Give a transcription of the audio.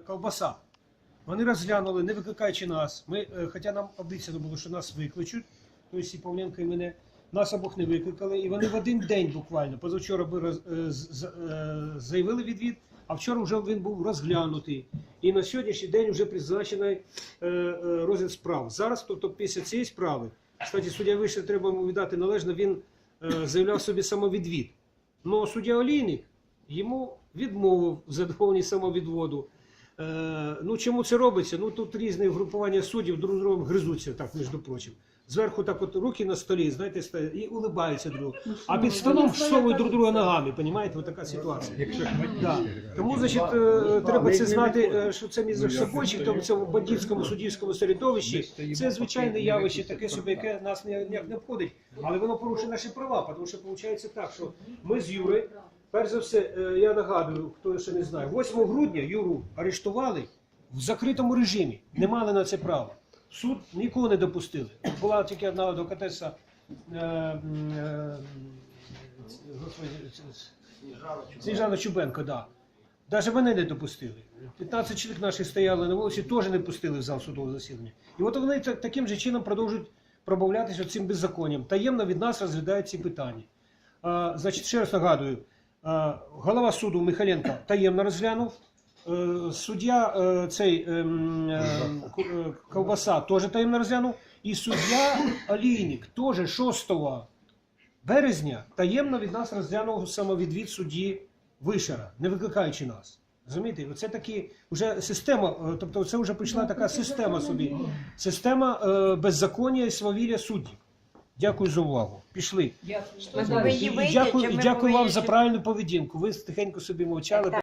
ковбаса. Вони розглянули, не викликаючи нас. Ми, е, хоча нам обіцяно було, що нас викличуть, тобто і Павленко, і мене, нас обох не викликали. І вони в один день буквально, позавчора би роз, е, е, заявили відвід, а вчора вже він був розглянутий. І на сьогоднішній день вже призначений розгляд справ. Зараз, тобто після цієї справи, кстати, суддя вище треба йому віддати належно, він заявляв собі самовідвід. Ну, суддя Олійник йому відмовив в задоволенні самовідводу. Е, ну, чому це робиться? Ну тут різне групування суддів друг з другом гризуться, так, між прочим. Зверху так от руки на столі, знаєте, і улибаються друг. А під столом всовують друг друга ногами, розумієте? Ось така ситуація. Да. Тому, значить, треба це знати, що це між собою, в тому цьому бандитському суддівському середовищі. Це звичайне явище, таке собі, яке нас ніяк не обходить, але воно порушує наші права, тому що виходить так, що ми з Юрою, перш за все, е, я нагадую, хто ще не знає, 8 грудня Юру арештували в закритому режимі, не мали на це права. Суд нікого не допустили. Була тільки одна адвокатеса. е, е, Сніжана Чубенко, да. Навіть мене не допустили. 15 чоловік наших стояли на вулиці, теж не пустили в зал судового засідання. І от вони таким же чином продовжують пробавлятися цим беззаконням. Таємно від нас розглядають ці питання. Значить, ще раз нагадую, голова суду Михайленко таємно розглянув. Е, Суддя е, цей ем, е, е, Ковбаса теж таємно розглянув. І суддя Олійник теж 6 березня таємно від нас розглянув самовідвід судді Вишера, не викликаючи нас. Розумієте, це такі вже система, е, тобто це вже прийшла така система собі. Система е, беззаконня і свавілля суддів. Дякую за увагу. Пішли. Дякую. І, і дякую, і дякую вам за правильну поведінку. Ви тихенько собі мовчали.